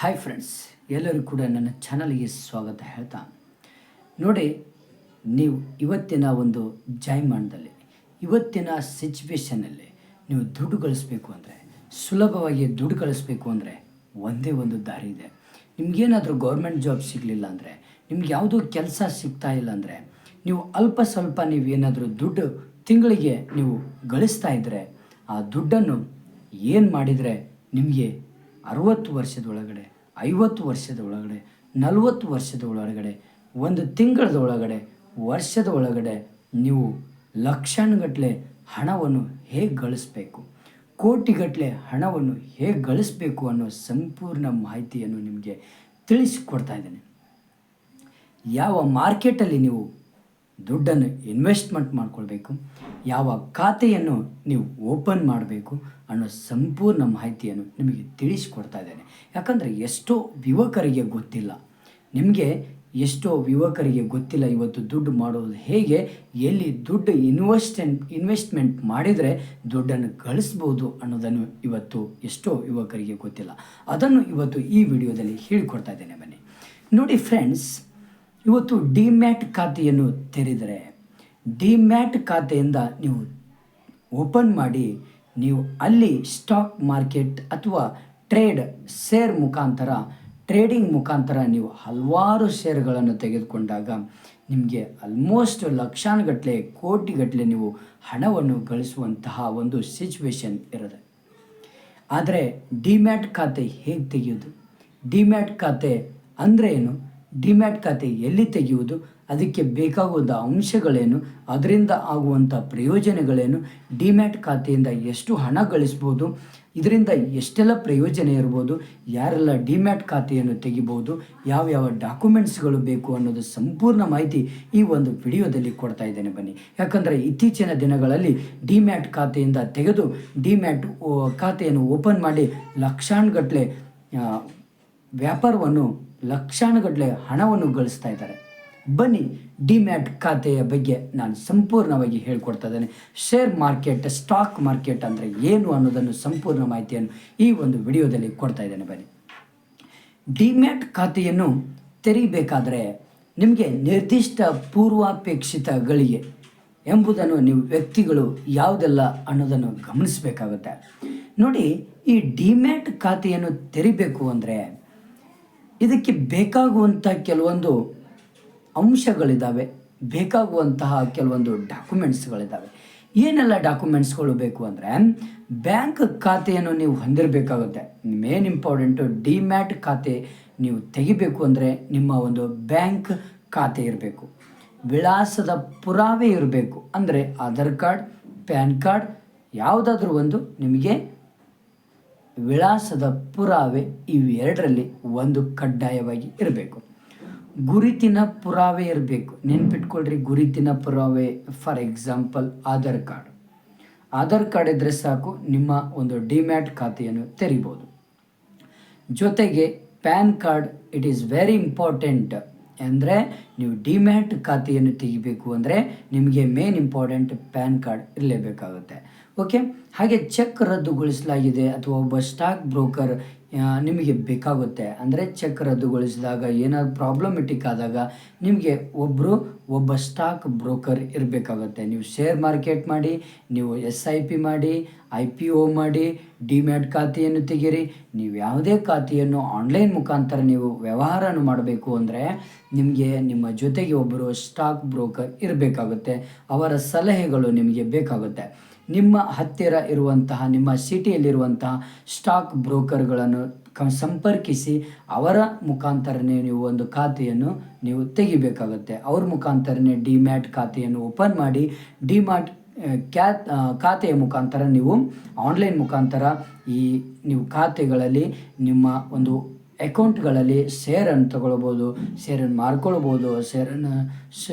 Hi friends ಎಲ್ಲರೂ ಕೂಡ ನನ್ನ ಚಾನಲ್ಗೆ ಸ್ವಾಗತ ಹೇಳ್ತಾ. ನೋಡಿ, ನೀವು ಇವತ್ತಿನ ಒಂದು ಜಾಯಮಾನದಲ್ಲಿ, ಇವತ್ತಿನ ಸಿಚುವೇಶನಲ್ಲಿ ನೀವು ದುಡ್ಡು ಗಳಿಸ್ಬೇಕು ಅಂದರೆ, ಸುಲಭವಾಗಿ ದುಡ್ಡು ಗಳಿಸ್ಬೇಕು ಅಂದರೆ ಒಂದೇ ಒಂದು ದಾರಿ ಇದೆ. ನಿಮಗೇನಾದರೂ ಗೌರ್ಮೆಂಟ್ ಜಾಬ್ ಸಿಗಲಿಲ್ಲ ಅಂದರೆ, ನಿಮ್ಗೆ ಯಾವುದೋ ಕೆಲಸ ಸಿಗ್ತಾ ಇಲ್ಲ ಅಂದರೆ, ನೀವು ಅಲ್ಪ ಸ್ವಲ್ಪ ನೀವೇನಾದರೂ ದುಡ್ಡು ತಿಂಗಳಿಗೆ ನೀವು ಗಳಿಸ್ತಾ ಇದ್ದರೆ ಆ ದುಡ್ಡನ್ನು ಏನು ಮಾಡಿದರೆ ನಿಮಗೆ ಅರುವತ್ತು ವರ್ಷದ ಒಳಗಡೆ ಐವತ್ತು ವರ್ಷದ ಒಳಗಡೆ ನಲವತ್ತು ವರ್ಷದ ಒಳಗಡೆ ಒಂದು ತಿಂಗಳದ ಒಳಗಡೆ ವರ್ಷದ ಒಳಗಡೆ ನೀವು ಲಕ್ಷಾನುಗಟ್ಟಲೆ ಹಣವನ್ನು ಹೇಗೆ ಗಳಿಸ್ಬೇಕು? ಕೋಟಿಗಟ್ಟಲೆ ಹಣವನ್ನು ಹೇಗೆ ಗಳಿಸ್ಬೇಕು ಅನ್ನೋ ಸಂಪೂರ್ಣ ಮಾಹಿತಿಯನ್ನು ನಿಮಗೆ ತಿಳಿಸಿಕೊಡ್ತಾ ಇದ್ದೇನೆ. ಯಾವ ಮಾರ್ಕೆಟಲ್ಲಿ ನೀವು ದುಡ್ಡನ್ನು ಇನ್ವೆಸ್ಟ್ಮೆಂಟ್ ಮಾಡಿಕೊಳ್ಬೇಕು. ಯಾವ ಖಾತೆಯನ್ನು ನೀವು ಓಪನ್ ಮಾಡಬೇಕು ಅನ್ನೋ ಸಂಪೂರ್ಣ ಮಾಹಿತಿಯನ್ನು ನಿಮಗೆ ತಿಳಿಸಿಕೊಡ್ತಾ ಇದ್ದೇನೆ. ಯಾಕಂದರೆ ಎಷ್ಟೋ ಯುವಕರಿಗೆ ಗೊತ್ತಿಲ್ಲ. ನಿಮಗೆ ಎಷ್ಟೋ ಯುವಕರಿಗೆ ಗೊತ್ತಿಲ್ಲ ಇವತ್ತು ದುಡ್ಡು ಮಾಡೋದು ಹೇಗೆ, ಎಲ್ಲಿ ದುಡ್ಡು ಇನ್ವೆಸ್ಟೆಂಟ್ ಇನ್ವೆಸ್ಟ್ಮೆಂಟ್ ಮಾಡಿದರೆ ದುಡ್ಡನ್ನು ಗಳಿಸ್ಬೋದು ಅನ್ನೋದನ್ನು ಇವತ್ತು ಎಷ್ಟೋ ಯುವಕರಿಗೆ ಗೊತ್ತಿಲ್ಲ. ಅದನ್ನು ಇವತ್ತು ಈ ವಿಡಿಯೋದಲ್ಲಿ ಹೇಳಿಕೊಡ್ತಾ ಇದ್ದೇನೆ ಬನ್ನಿ. ನೋಡಿ ಫ್ರೆಂಡ್ಸ್ ಇವತ್ತು ಡಿಮ್ಯಾಟ್ ಖಾತೆಯನ್ನು ತೆರೆದರೆ, ಡಿಮ್ಯಾಟ್ ಖಾತೆಯಿಂದ ನೀವು ಓಪನ್ ಮಾಡಿ, ನೀವು ಅಲ್ಲಿ ಸ್ಟಾಕ್ ಮಾರ್ಕೆಟ್ ಅಥವಾ ಟ್ರೇಡ್ ಶೇರ್ ಮುಖಾಂತರ, ಟ್ರೇಡಿಂಗ್ ಮುಖಾಂತರ ನೀವು ಹಲವಾರು ಶೇರ್ಗಳನ್ನು ತೆಗೆದುಕೊಂಡಾಗ ನಿಮಗೆ ಆಲ್ಮೋಸ್ಟ್ ಲಕ್ಷಾನುಗಟ್ಟಲೆ, ಕೋಟಿಗಟ್ಟಲೆ ನೀವು ಹಣವನ್ನು ಗಳಿಸುವಂತಹ ಒಂದು ಸಿಚುವೇಶನ್ ಇರುತ್ತೆ. ಆದರೆ ಡಿಮ್ಯಾಟ್ ಖಾತೆ ಹೇಗೆ ತೆಗೆಯೋದು ಡಿಮ್ಯಾಟ್ ಖಾತೆ ಅಂದರೆ ಏನು? ಡಿಮ್ಯಾಟ್ ಖಾತೆ ಎಲ್ಲಿ ತೆಗೆಯುವುದು? ಅದಕ್ಕೆ ಬೇಕಾಗುವಂಥ ಅಂಶಗಳೇನು? ಅದರಿಂದ ಆಗುವಂಥ ಪ್ರಯೋಜನಗಳೇನು? ಡಿಮ್ಯಾಟ್ ಖಾತೆಯಿಂದ ಎಷ್ಟು ಹಣ ಗಳಿಸ್ಬೋದು? ಇದರಿಂದ ಎಷ್ಟೆಲ್ಲ ಪ್ರಯೋಜನ ಇರ್ಬೋದು? ಯಾರೆಲ್ಲ ಡಿಮ್ಯಾಟ್ ಖಾತೆಯನ್ನು ತೆಗಿಬೋದು? ಯಾವ್ಯಾವ ಡಾಕ್ಯುಮೆಂಟ್ಸ್ಗಳು ಬೇಕು ಅನ್ನೋದು ಸಂಪೂರ್ಣ ಮಾಹಿತಿ ಈ ಒಂದು ವಿಡಿಯೋದಲ್ಲಿ ಕೊಡ್ತಾ ಇದ್ದೇನೆ. ಬನ್ನಿ. ಯಾಕಂದರೆ ಇತ್ತೀಚಿನ ದಿನಗಳಲ್ಲಿ ಡಿಮ್ಯಾಟ್ ಖಾತೆಯಿಂದ ತೆಗೆದು ಡಿಮ್ಯಾಟ್ ಖಾತೆಯನ್ನು ಓಪನ್ ಮಾಡಿ ಲಕ್ಷಾನುಗಟ್ಟಲೆ ವ್ಯಾಪಾರವನ್ನು ಲಕ್ಷಾನುಗಟ್ಟಲೆ ಹಣವನ್ನು ಗಳಿಸ್ತಾ ಇದ್ದಾರೆ. ಬನ್ನಿ ಡಿಮ್ಯಾಟ್ ಖಾತೆಯ ಬಗ್ಗೆ ನಾನು ಸಂಪೂರ್ಣವಾಗಿ ಹೇಳ್ಕೊಡ್ತಾ ಇದ್ದೇನೆ. ಶೇರ್ ಮಾರ್ಕೆಟ್, ಸ್ಟಾಕ್ ಮಾರ್ಕೆಟ್ ಅಂದರೆ ಏನು ಅನ್ನೋದನ್ನು ಸಂಪೂರ್ಣ ಮಾಹಿತಿಯನ್ನು ಈ ಒಂದು ವಿಡಿಯೋದಲ್ಲಿ ಕೊಡ್ತಾ ಇದ್ದೇನೆ ಬನ್ನಿ. ಡಿಮ್ಯಾಟ್ ಖಾತೆಯನ್ನು ತೆರೀಬೇಕಾದರೆ ನಿಮಗೆ ನಿರ್ದಿಷ್ಟ ಪೂರ್ವಾಪೇಕ್ಷಿತಗಳಿಗೆ ಎಂಬುದನ್ನು ನೀವು ವ್ಯಕ್ತಿಗಳು ಯಾವುದೆಲ್ಲ ಅನ್ನೋದನ್ನು ಗಮನಿಸಬೇಕಾಗುತ್ತೆ. ನೋಡಿ ಈ ಡಿಮ್ಯಾಟ್ ಖಾತೆಯನ್ನು ತೆರಿಬೇಕು ಅಂದರೆ ಇದಕ್ಕೆ ಬೇಕಾಗುವಂಥ ಕೆಲವೊಂದು ಅಂಶಗಳಿದ್ದಾವೆ ಬೇಕಾಗುವಂತಹ ಕೆಲವೊಂದು ಡಾಕ್ಯುಮೆಂಟ್ಸ್ಗಳಿದ್ದಾವೆ ಏನೆಲ್ಲ ಡಾಕ್ಯುಮೆಂಟ್ಸ್ಗಳು ಬೇಕು ಅಂದರೆ, ಬ್ಯಾಂಕ್ ಖಾತೆಯನ್ನು ನೀವು ಹೊಂದಿರಬೇಕಾಗುತ್ತೆ. ಮೇನ್ ಇಂಪಾರ್ಟೆಂಟು, ಡಿಮ್ಯಾಟ್ ಖಾತೆ ನೀವು ತೆಗಿಬೇಕು ಅಂದರೆ ನಿಮ್ಮ ಒಂದು ಬ್ಯಾಂಕ್ ಖಾತೆ ಇರಬೇಕು. ವಿಳಾಸದ ಪುರಾವೆ ಇರಬೇಕು ಅಂದರೆ ಆಧಾರ್ ಕಾರ್ಡ್, ಪ್ಯಾನ್ ಕಾರ್ಡ್, ಯಾವುದಾದ್ರೂ ಒಂದು ನಿಮಗೆ ವಿಳಾಸದ ಪುರಾವೆ ಇವೆರಡರಲ್ಲಿ ಒಂದು ಕಡ್ಡಾಯವಾಗಿ ಇರಬೇಕು. ಗುರುತಿನ ಪುರಾವೆ ಇರಬೇಕು. ನೆನ್ಪಿಟ್ಕೊಳ್ರಿ ಗುರುತಿನ ಪುರಾವೆ for example Aadhaar card Aadhaar card ಇದ್ದರೆ ಸಾಕು, ನಿಮ್ಮ ಒಂದು ಡಿಮ್ಯಾಟ್ ಖಾತೆಯನ್ನು ತೆರಿಬೋದು. ಜೊತೆಗೆ PAN card it is very important ಅಂದರೆ ನೀವು ಡಿಮ್ಯಾಟ್ ಖಾತೆಯನ್ನು ತೆಗಿಬೇಕು ಅಂದರೆ ನಿಮಗೆ ಮೇನ್ ಇಂಪಾರ್ಟೆಂಟ್ ಪ್ಯಾನ್ ಕಾರ್ಡ್ ಇರಲೇಬೇಕಾಗುತ್ತೆ. ಓಕೆ ಹಾಗೆ ಚೆಕ್ ರದ್ದುಗೊಳಿಸಲಾಗಿದೆ ಅಥವಾ ಒಬ್ಬ ಸ್ಟಾಕ್ ಬ್ರೋಕರ್ ನಿಮಗೆ ಬೇಕಾಗುತ್ತೆ. ಅಂದರೆ ಚೆಕ್ ರದ್ದುಗೊಳಿಸಿದಾಗ ಏನಾದ್ರು ಪ್ರಾಬ್ಲಮೆಟಿಕ್ ಆದಾಗ ನಿಮಗೆ ಒಬ್ಬರು ಒಬ್ಬ ಸ್ಟಾಕ್ ಬ್ರೋಕರ್ ಇರಬೇಕಾಗುತ್ತೆ. ನೀವು ಶೇರ್ ಮಾರ್ಕೆಟ್ ಮಾಡಿ, ನೀವು ಎಸ್ ಐ ಪಿ ಮಾಡಿ ಐ ಪಿ ಒ ಮಾಡಿ ಡಿಮ್ಯಾಟ್ ಖಾತೆಯನ್ನು ತೆಗೀರಿ. ನೀವು ಯಾವುದೇ ಖಾತೆಯನ್ನು ಆನ್ಲೈನ್ ಮುಖಾಂತರ ನೀವು ವ್ಯವಹಾರನ ಮಾಡಬೇಕು ಅಂದರೆ ನಿಮಗೆ, ನಿಮ್ಮ ಜೊತೆಗೆ ಒಬ್ಬರು ಸ್ಟಾಕ್ ಬ್ರೋಕರ್ ಇರಬೇಕಾಗುತ್ತೆ. ಅವರ ಸಲಹೆಗಳು ನಿಮಗೆ ಬೇಕಾಗುತ್ತೆ. ನಿಮ್ಮ ಹತ್ತಿರ ಇರುವಂತಹ, ನಿಮ್ಮ ಸಿಟಿಯಲ್ಲಿರುವಂತಹ ಸ್ಟಾಕ್ ಬ್ರೋಕರ್ಗಳನ್ನು ಕ, ಸಂಪರ್ಕಿಸಿ ಅವರ ಮುಖಾಂತರನೇ ನೀವು ಒಂದು ಖಾತೆಯನ್ನು ನೀವು ತೆಗಿಬೇಕಾಗುತ್ತೆ. ಅವ್ರ ಮುಖಾಂತರನೇ ಡಿಮ್ಯಾಟ್ ಖಾತೆಯನ್ನು ಓಪನ್ ಮಾಡಿ, ಡಿಮ್ಯಾಟ್ ಕ್ಯಾ ಖಾತೆಯ ಮುಖಾಂತರ ನೀವು ಆನ್ಲೈನ್ ಮುಖಾಂತರ ಈ ನೀವು ಖಾತೆಗಳಲ್ಲಿ ನಿಮ್ಮ ಒಂದು ಅಕೌಂಟ್ಗಳಲ್ಲಿ ಶೇರನ್ನು ತಗೊಳ್ಬೋದು, ಶೇರನ್ನು ಮಾರ್ಕೊಳ್ಬೋದು, ಶೇರನ್ನು ಶ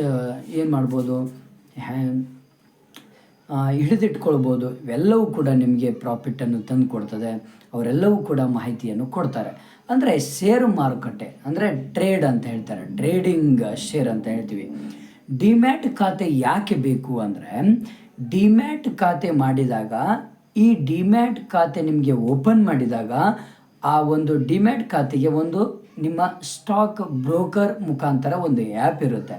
ಏನು ಮಾಡ್ಬೋದು, ಹ್ಯಾ ಹಿಡಿದಿಟ್ಕೊಳ್ಬೋದು. ಇವೆಲ್ಲವೂ ಕೂಡ ನಿಮಗೆ ಪ್ರಾಫಿಟನ್ನು ತಂದು ಕೊಡ್ತದೆ. ಅವರೆಲ್ಲವೂ ಕೂಡ ಮಾಹಿತಿಯನ್ನು ಕೊಡ್ತಾರೆ. ಅಂದರೆ ಷೇರು ಮಾರುಕಟ್ಟೆ, ಅಂದರೆ ಟ್ರೇಡ್ ಅಂತ ಹೇಳ್ತಾರೆ. ಟ್ರೇಡಿಂಗ್ ಶೇರ್ ಅಂತ ಹೇಳ್ತೀವಿ. ಡಿಮ್ಯಾಟ್ ಖಾತೆ ಯಾಕೆ ಬೇಕು ಅಂದರೆ ಡಿಮ್ಯಾಟ್ ಖಾತೆ ಮಾಡಿದಾಗ, ಈ ಡಿಮ್ಯಾಟ್ ಖಾತೆ ನಿಮಗೆ ಓಪನ್ ಮಾಡಿದಾಗ, ಆ ಒಂದು ಡಿಮ್ಯಾಟ್ ಖಾತೆಗೆ ಒಂದು ನಿಮ್ಮ ಸ್ಟಾಕ್ ಬ್ರೋಕರ್ ಮುಖಾಂತರ ಒಂದು ಆ್ಯಪ್ ಇರುತ್ತೆ.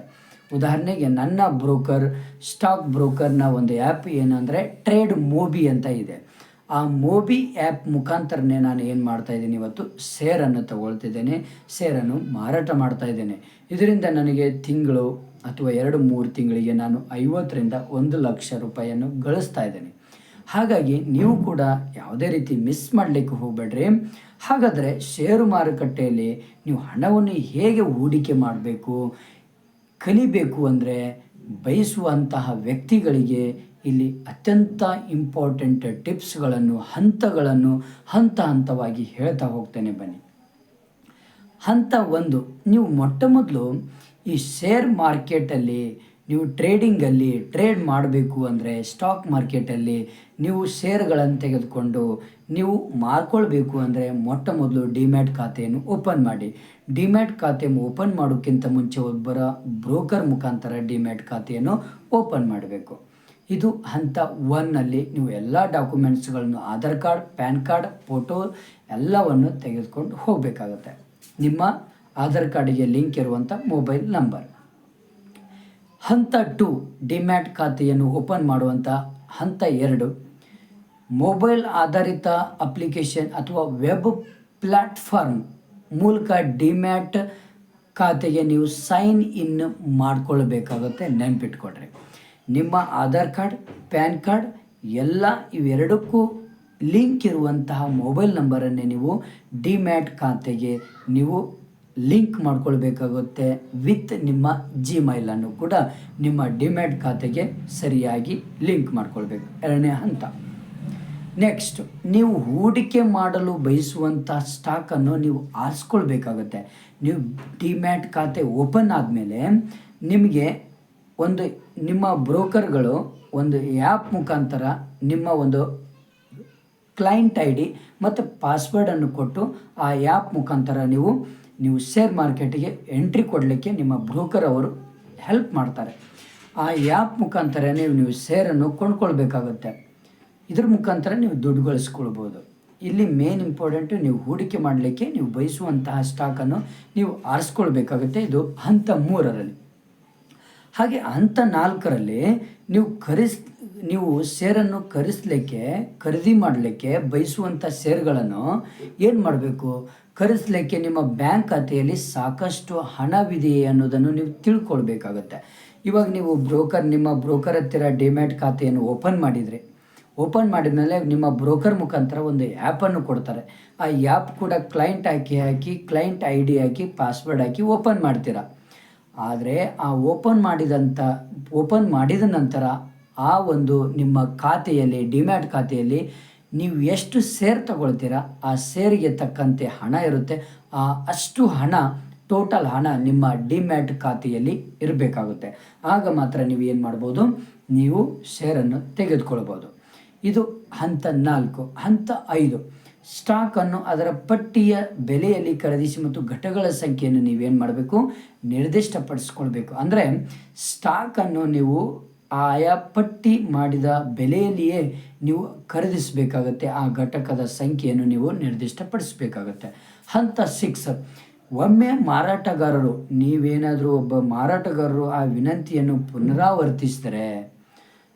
ಉದಾಹರಣೆಗೆ ನನ್ನ ಬ್ರೋಕರ್, ಸ್ಟಾಕ್ ಬ್ರೋಕರ್ನ ಒಂದು ಆ್ಯಪ್ ಏನಂದರೆ ಟ್ರೇಡ್ ಮೋಬಿ ಅಂತ ಇದೆ. ಆ ಮೋಬಿ ಆ್ಯಪ್ ಮುಖಾಂತರನೇ ನಾನು ಏನು ಮಾಡ್ತಾ ಇದ್ದೀನಿ ಇವತ್ತು? ಸೇರನ್ನು ತಗೊಳ್ತಿದ್ದೇನೆ. ಸೇರನ್ನು ಮಾರಾಟ ಮಾಡ್ತಾ ಇದ್ದೇನೆ. ಇದರಿಂದ ನನಗೆ ತಿಂಗಳು ಅಥವಾ ಎರಡು ಮೂರು ತಿಂಗಳಿಗೆ ನಾನು ಐವತ್ತರಿಂದ ಒಂದು ಲಕ್ಷ ರೂಪಾಯಿಯನ್ನು ಗಳಿಸ್ತಾ ಇದ್ದೇನೆ. ಹಾಗಾಗಿ ನೀವು ಕೂಡ ಯಾವುದೇ ರೀತಿ ಮಿಸ್ ಮಾಡಲಿಕ್ಕೆ ಹೋಗಬೇಡ್ರಿ. ಹಾಗಾದರೆ ಷೇರು ಮಾರುಕಟ್ಟೆಯಲ್ಲಿ ನೀವು ಹಣವನ್ನು ಹೇಗೆ ಹೂಡಿಕೆ ಮಾಡಬೇಕು? ಕಲಿಬೇಕು ಅಂದರೆ ಬಯಸುವಂತಹ ವ್ಯಕ್ತಿಗಳಿಗೆ ಇಲ್ಲಿ ಅತ್ಯಂತ ಇಂಪಾರ್ಟೆಂಟ್ ಟಿಪ್ಸ್ಗಳನ್ನು, ಹಂತಗಳನ್ನು ಹಂತ ಹಂತವಾಗಿ ಹೇಳ್ತಾ ಹೋಗ್ತೇನೆ ಬನ್ನಿ. ಹಂತ ಒಂದು, ನೀವು ಮೊಟ್ಟ ಮೊದಲು ಈ ಶೇರ್ ಮಾರ್ಕೆಟಲ್ಲಿ, ನೀವು ಟ್ರೇಡಿಂಗಲ್ಲಿ ಟ್ರೇಡ್ ಮಾಡಬೇಕು ಅಂದರೆ ಸ್ಟಾಕ್ ಮಾರ್ಕೆಟಲ್ಲಿ ನೀವು ಶೇರ್ಗಳನ್ನು ತೆಗೆದುಕೊಂಡು ನೀವು ಮಾರ್ಕೊಳ್ಬೇಕು ಅಂದರೆ ಮೊಟ್ಟ ಮೊದಲು ಡಿಮ್ಯಾಟ್ ಖಾತೆಯನ್ನು ಓಪನ್ ಮಾಡಿ. ಡಿಮ್ಯಾಟ್ ಖಾತೆಯನ್ನು ಓಪನ್ ಮಾಡೋಕ್ಕಿಂತ ಮುಂಚೆ ಒಬ್ಬರ ಬ್ರೋಕರ್ ಮುಖಾಂತರ ಡಿಮ್ಯಾಟ್ ಖಾತೆಯನ್ನು ಓಪನ್ ಮಾಡಬೇಕು. ಇದು ಹಂತ ಒನ್ನಲ್ಲಿ ನೀವು ಎಲ್ಲ ಡಾಕ್ಯುಮೆಂಟ್ಸ್ಗಳನ್ನು Aadhaar card PAN card photo ಎಲ್ಲವನ್ನು ತೆಗೆದುಕೊಂಡು ಹೋಗಬೇಕಾಗುತ್ತೆ. ನಿಮ್ಮ ಆಧಾರ್ ಕಾರ್ಡಿಗೆ ಲಿಂಕ್ ಇರುವಂಥ ಮೊಬೈಲ್ ನಂಬರ್ ಹಂತ ಟು ಡಿಮ್ಯಾಟ್ ಖಾತೆಯನ್ನು ಓಪನ್ ಮಾಡುವಂಥ ಹಂತ ಎರಡು ಮೊಬೈಲ್ ಆಧಾರಿತ ಅಪ್ಲಿಕೇಶನ್ ಅಥವಾ ವೆಬ್ ಪ್ಲ್ಯಾಟ್ಫಾರ್ಮ್ ಮೂಲಕ ಡಿಮ್ಯಾಟ್ ಖಾತೆಗೆ ನೀವು ಸೈನ್ ಇನ್ ಮಾಡ್ಕೊಳ್ಬೇಕಾಗುತ್ತೆ ನೆನ್ಪಿಟ್ಕೊಡ್ರಿ ನಿಮ್ಮ ಆಧಾರ್ ಕಾರ್ಡ್, ಪ್ಯಾನ್ ಕಾರ್ಡ್ ಎಲ್ಲ ಇವೆರಡಕ್ಕೂ ಲಿಂಕ್ ಇರುವಂತಹ ಮೊಬೈಲ್ ನಂಬರನ್ನೇ ನೀವು ಡಿಮ್ಯಾಟ್ ಖಾತೆಗೆ ನೀವು ಲಿಂಕ್ ಮಾಡ್ಕೊಳ್ಬೇಕಾಗುತ್ತೆ ವಿತ್ ನಿಮ್ಮ ಜಿಮೈಲನ್ನು ಕೂಡ ನಿಮ್ಮ ಡಿಮ್ಯಾಟ್ ಖಾತೆಗೆ ಸರಿಯಾಗಿ ಲಿಂಕ್ ಮಾಡ್ಕೊಳ್ಬೇಕು. ಎರಡನೇ ಹಂತ. ನೆಕ್ಸ್ಟ್ ನೀವು ಹೂಡಿಕೆ ಮಾಡಲು ಬಯಸುವಂಥ ಸ್ಟಾಕನ್ನು ನೀವು ಆರಿಸ್ಕೊಳ್ಬೇಕಾಗುತ್ತೆ. ನೀವು ಡಿಮ್ಯಾಟ್ ಖಾತೆ ಓಪನ್ ಆದಮೇಲೆ ನಿಮಗೆ ಒಂದು ನಿಮ್ಮ ಬ್ರೋಕರ್ಗಳು ಒಂದು ಆ್ಯಪ್ ಮುಖಾಂತರ ನಿಮ್ಮ ಒಂದು ಕ್ಲೈಂಟ್ ಐ ಡಿ ಮತ್ತು ಪಾಸ್ವರ್ಡನ್ನು ಕೊಟ್ಟು ಆ ಆ್ಯಪ್ ಮುಖಾಂತರ ನೀವು ನೀವು ಶೇರ್ ಮಾರ್ಕೆಟಿಗೆ ಎಂಟ್ರಿ ಕೊಡಲಿಕ್ಕೆ ನಿಮ್ಮ ಬ್ರೋಕರ್ ಅವರು ಹೆಲ್ಪ್ ಮಾಡ್ತಾರೆ. ಆ ಆ್ಯಪ್ ಮುಖಾಂತರ ನೀವು ನೀವು ಶೇರನ್ನು ಕೊಂಡ್ಕೊಳ್ಬೇಕಾಗುತ್ತೆ. ಇದ್ರ ಮುಖಾಂತರ ನೀವು ದುಡ್ಡು ಗಳಿಸ್ಕೊಳ್ಬೋದು ಇಲ್ಲಿ ಮೇನ್ ಇಂಪಾರ್ಟೆಂಟು ನೀವು ಹೂಡಿಕೆ ಮಾಡಲಿಕ್ಕೆ ನೀವು ಬಯಸುವಂತಹ ಸ್ಟಾಕನ್ನು ನೀವು ಆರಿಸ್ಕೊಳ್ಬೇಕಾಗುತ್ತೆ. ಇದು ಹಂತ ಮೂರರಲ್ಲಿ. ಹಾಗೆ ಹಂತ ನಾಲ್ಕರಲ್ಲಿ ನೀವು ಖರೀಸ್, ನೀವು ಶೇರನ್ನು ಖರೀಸ್ಲಿಕ್ಕೆ, ಖರೀದಿ ಮಾಡಲಿಕ್ಕೆ ಬಯಸುವಂಥ ಶೇರ್ಗಳನ್ನು ಏನು ಮಾಡಬೇಕು? ಖರೀಸ್ಲಿಕ್ಕೆ ನಿಮ್ಮ ಬ್ಯಾಂಕ್ ಖಾತೆಯಲ್ಲಿ ಸಾಕಷ್ಟು ಹಣವಿದೆಯೇ ಅನ್ನೋದನ್ನು ನೀವು ತಿಳ್ಕೊಳ್ಬೇಕಾಗತ್ತೆ. ಇವಾಗ ನೀವು ಬ್ರೋಕರ್ ನಿಮ್ಮ ಬ್ರೋಕರ್ ಹತ್ತಿರ ಡಿಮ್ಯಾಟ್ ಖಾತೆಯನ್ನು ಓಪನ್ ಮಾಡಿದರೆ ಓಪನ್ ಮಾಡಿದ ಮೇಲೆ ನಿಮ್ಮ ಬ್ರೋಕರ್ ಮುಖಾಂತರ ಒಂದು ಆ್ಯಪನ್ನು ಕೊಡ್ತಾರೆ. ಆ ಆ್ಯಪ್ ಕೂಡ ಕ್ಲೈಂಟ್ ಹಾಕಿ ಹಾಕಿ, ಕ್ಲೈಂಟ್ ಐ ಡಿ ಹಾಕಿ, ಪಾಸ್ವರ್ಡ್ ಹಾಕಿ ಓಪನ್ ಮಾಡ್ತೀರಾ. ಆದರೆ ಆ ಓಪನ್ ಮಾಡಿದಂಥ ಓಪನ್ ಮಾಡಿದ ನಂತರ ಆ ಒಂದು ನಿಮ್ಮ ಖಾತೆಯಲ್ಲಿ, ಡಿಮ್ಯಾಟ್ ಖಾತೆಯಲ್ಲಿ ನೀವು ಎಷ್ಟು ಸೇರ್ ತಗೊಳ್ತೀರ, ಆ ಸೇರಿಗೆ ತಕ್ಕಂತೆ ಹಣ ಇರುತ್ತೆ. ಆ ಅಷ್ಟು ಹಣ, ಟೋಟಲ್ ಹಣ ನಿಮ್ಮ ಡಿಮ್ಯಾಟ್ ಖಾತೆಯಲ್ಲಿ ಇರಬೇಕಾಗುತ್ತೆ. ಆಗ ಮಾತ್ರ ನೀವು ಏನು ಮಾಡ್ಬೋದು, ನೀವು ಶೇರನ್ನು ತೆಗೆದುಕೊಳ್ಬೋದು. ಇದು ಹಂತ ನಾಲ್ಕು. ಹಂತ ಐದು. ಸ್ಟಾಕನ್ನು ಅದರ ಪಟ್ಟಿಯ ಬೆಲೆಯಲ್ಲಿ ಖರೀದಿಸಿ ಮತ್ತು ಘಟಗಳ ಸಂಖ್ಯೆಯನ್ನು ನೀವೇನು ಮಾಡಬೇಕು? ನಿರ್ದಿಷ್ಟಪಡಿಸ್ಕೊಳ್ಬೇಕು. ಅಂದರೆ ಸ್ಟಾಕನ್ನು ನೀವು ಆಯಾ ಪಟ್ಟಿ ಮಾಡಿದ ಬೆಲೆಯಲ್ಲಿಯೇ ನೀವು ಖರೀದಿಸಬೇಕಾಗತ್ತೆ. ಆ ಘಟಕದ ಸಂಖ್ಯೆಯನ್ನು ನೀವು ನಿರ್ದಿಷ್ಟಪಡಿಸಬೇಕಾಗತ್ತೆ. ಹಂತ ಸಿಕ್ಸ್. ಒಮ್ಮೆ ಮಾರಾಟಗಾರರು, ನೀವೇನಾದರೂ ಒಬ್ಬ ಮಾರಾಟಗಾರರು ಆ ವಿನಂತಿಯನ್ನು ಪುನರಾವರ್ತಿಸಿದರೆ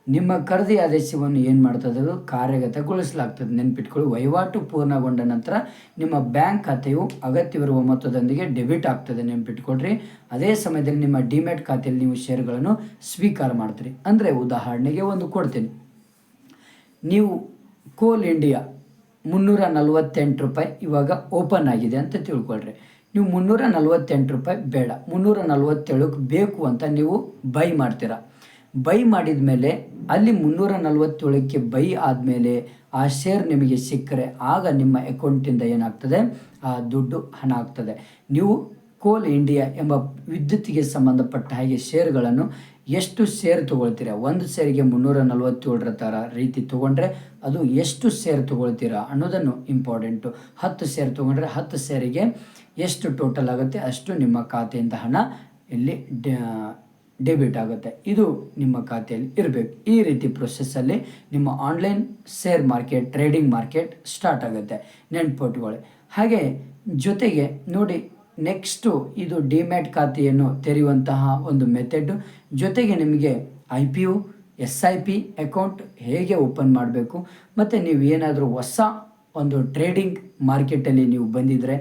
ನಿಮ್ಮ ಖರೀದಿ ಆದೇಶವನ್ನು ಏನು ಮಾಡ್ತದೆ ಅದು ಕಾರ್ಯಗತಗೊಳಿಸಲಾಗ್ತದೆ. ನೆನ್ಪಿಟ್ಕೊಳ್ಳಿ, ವಹಿವಾಟು ಪೂರ್ಣಗೊಂಡ ನಂತರ ನಿಮ್ಮ ಬ್ಯಾಂಕ್ ಖಾತೆಯು ಅಗತ್ಯವಿರುವ ಮೊತ್ತದೊಂದಿಗೆ ಡೆಬಿಟ್ ಆಗ್ತದೆ. ನೆನ್ಪಿಟ್ಕೊಳ್ರಿ. ಅದೇ ಸಮಯದಲ್ಲಿ ನಿಮ್ಮ ಡಿಮ್ಯಾಟ್ ಖಾತೆಯಲ್ಲಿ ನೀವು ಷೇರುಗಳನ್ನು ಸ್ವೀಕಾರ ಮಾಡ್ತೀರಿ. ಅಂದರೆ ಉದಾಹರಣೆಗೆ ಒಂದು ಕೊಡ್ತೀನಿ. ನೀವು ಕೋಲ್ ಇಂಡಿಯಾ ಮುನ್ನೂರ ನಲವತ್ತೆಂಟು ರೂಪಾಯಿ ಇವಾಗ ಓಪನ್ ಆಗಿದೆ ಅಂತ ತಿಳ್ಕೊಳ್ರಿ. ನೀವು ಮುನ್ನೂರ ನಲವತ್ತೆಂಟು ರೂಪಾಯಿ ಬೇಡ. ಮುನ್ನೂರ ನಲವತ್ತೇಳಕ್ಕೆ ಬೇಕು ಅಂತ ನೀವು ಬೈ ಮಾಡ್ತೀರಾ. ಬೈ ಮಾಡಿದ ಮೇಲೆ ಅಲ್ಲಿ ಮುನ್ನೂರ ನಲವತ್ತೇಳಕ್ಕೆ ಬೈ ಆದಮೇಲೆ ಆ ಶೇರ್ ನಿಮಗೆ ಸಿಕ್ಕರೆ ಆಗ ನಿಮ್ಮ ಅಕೌಂಟಿಂದ ಏನಾಗ್ತದೆ? ಆ ದುಡ್ಡು ಹಣ ಆಗ್ತದೆ. ನೀವು ಕೋಲ್ ಇಂಡಿಯಾ ಎಂಬ ವಿದ್ಯುತ್ತಿಗೆ ಸಂಬಂಧಪಟ್ಟ ಹಾಗೆ ಶೇರ್ಗಳನ್ನು ಎಷ್ಟು ಶೇರ್ ತೊಗೊಳ್ತೀರಾ? ಒಂದು ಶೇರಿಗೆ ಮುನ್ನೂರ ನಲವತ್ತೇಳರ ಥರ ರೀತಿ ತೊಗೊಂಡ್ರೆ ಅದು ಎಷ್ಟು ಶೇರ್ ತೊಗೊಳ್ತೀರಾ ಅನ್ನೋದನ್ನು ಇಂಪಾರ್ಟೆಂಟು ಹತ್ತು ಶೇರ್ ತೊಗೊಂಡ್ರೆ ಹತ್ತು ಶೇರಿಗೆ ಎಷ್ಟು ಟೋಟಲ್ ಆಗುತ್ತೆ ಅಷ್ಟು ನಿಮ್ಮ ಖಾತೆಯಿಂದ ಹಣ ಇಲ್ಲಿ ಡೆಬಿಟ್ ಆಗುತ್ತೆ. ಇದು ನಿಮ್ಮ ಖಾತೆಯಲ್ಲಿ ಇರಬೇಕು. ಈ ರೀತಿ ಪ್ರೊಸೆಸ್ಸಲ್ಲಿ ನಿಮ್ಮ online share market trading market start ಆಗುತ್ತೆ. ನೆನ್ಪುಟ್ಕೊಳ್ಳಿ. ಹಾಗೆ ಜೊತೆಗೆ ನೋಡಿ ನೆಕ್ಸ್ಟು ಇದು ಡಿಮ್ಯಾಟ್ ಖಾತೆಯನ್ನು ತೆರೆಯುವಂತಹ ಒಂದು ಮೆಥಡ್ ಜೊತೆಗೆ ನಿಮಗೆ I P U S I P account ಹೇಗೆ ಓಪನ್ ಮಾಡಬೇಕು. ಮತ್ತು ನೀವು ಏನಾದರೂ ಹೊಸ ಒಂದು ಟ್ರೇಡಿಂಗ್ ಮಾರ್ಕೆಟಲ್ಲಿ ನೀವು ಬಂದಿದ್ದರೆ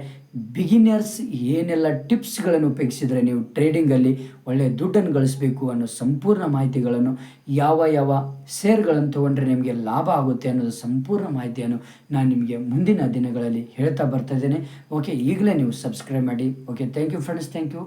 ಬಿಗಿನರ್ಸ್ ಏನೆಲ್ಲ ಟಿಪ್ಸ್ಗಳನ್ನು ಉಪಯೋಗಿಸಿದರೆ ನೀವು ಟ್ರೇಡಿಂಗಲ್ಲಿ ಒಳ್ಳೆಯ ದುಡ್ಡನ್ನು ಗಳಿಸಬೇಕು ಅನ್ನೋ ಸಂಪೂರ್ಣ ಮಾಹಿತಿಗಳನ್ನು, ಯಾವ ಯಾವ ಶೇರ್ಗಳನ್ನು ತೊಗೊಂಡ್ರೆ ನಿಮಗೆ ಲಾಭ ಆಗುತ್ತೆ ಅನ್ನೋದು ಸಂಪೂರ್ಣ ಮಾಹಿತಿಯನ್ನು ನಾನು ನಿಮಗೆ ಮುಂದಿನ ದಿನಗಳಲ್ಲಿ ಹೇಳ್ತಾ ಬರ್ತಾ ಇದ್ದೇನೆ. ಓಕೆ ಈಗಲೇ ನೀವು ಸಬ್ಸ್ಕ್ರೈಬ್ ಮಾಡಿ. Okay thank you friends thank you